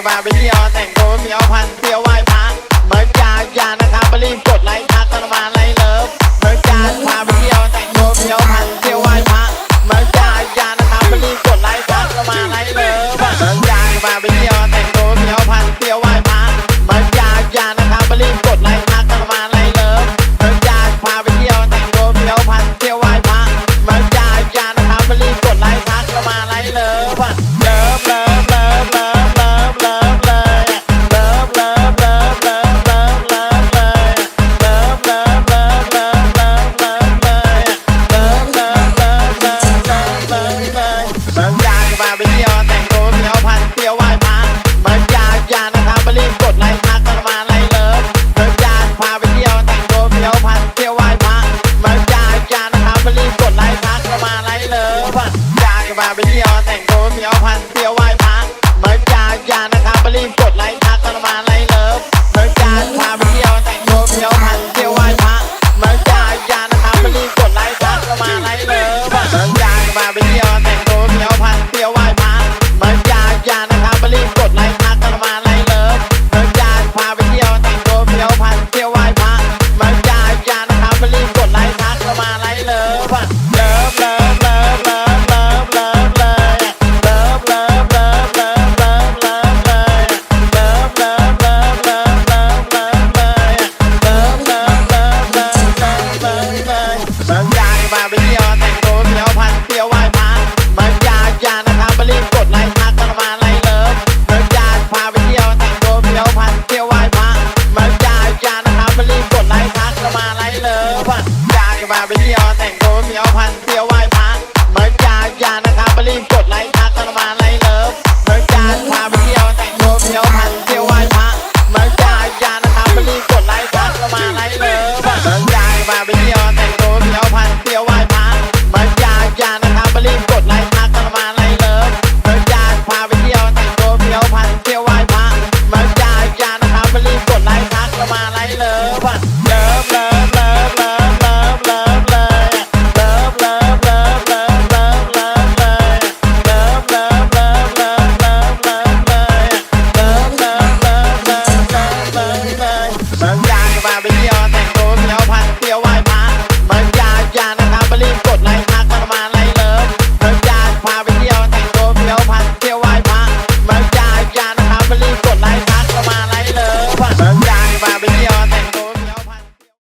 จะมาไปเที่ยวแต่งตัวเที่ยวพันเที่ยวไหว้พระเมื่อจายานะครับไปรีบกดไลค์ ไปเที่ยวแต่งตัวเที่ยวพันเที่ยวไหว้พระมือยากอยากนะครับไปรีบกดไลค์ทักกันมาไลเลิฟเมือยากพาไปเที่ยวแต่งตัวเที่ยวพันเที่ยวไหว้พระมือยากอยากนะครับไปรีบกดไลค์ทักกันมาไลเลิฟอยากจะมาไปเที่ยวแต่งตัวเที่ยวพันเที่ยวไหว้พระมือยากอยากนะครับไปรีบกดไลค์ทักกันมาไลเลิฟเมื่อจานพาไปเที่ยวแต่งตัวเที่ยวพันเที่ยวไหว้พระมื่อจานยากนะครับไปรีบกดไลค์ทักเข้ามาไลเลิฟเมื่อจานพาไปเที่ยว นะ มาเปเที่ยวแต่งตัวเสียวพัน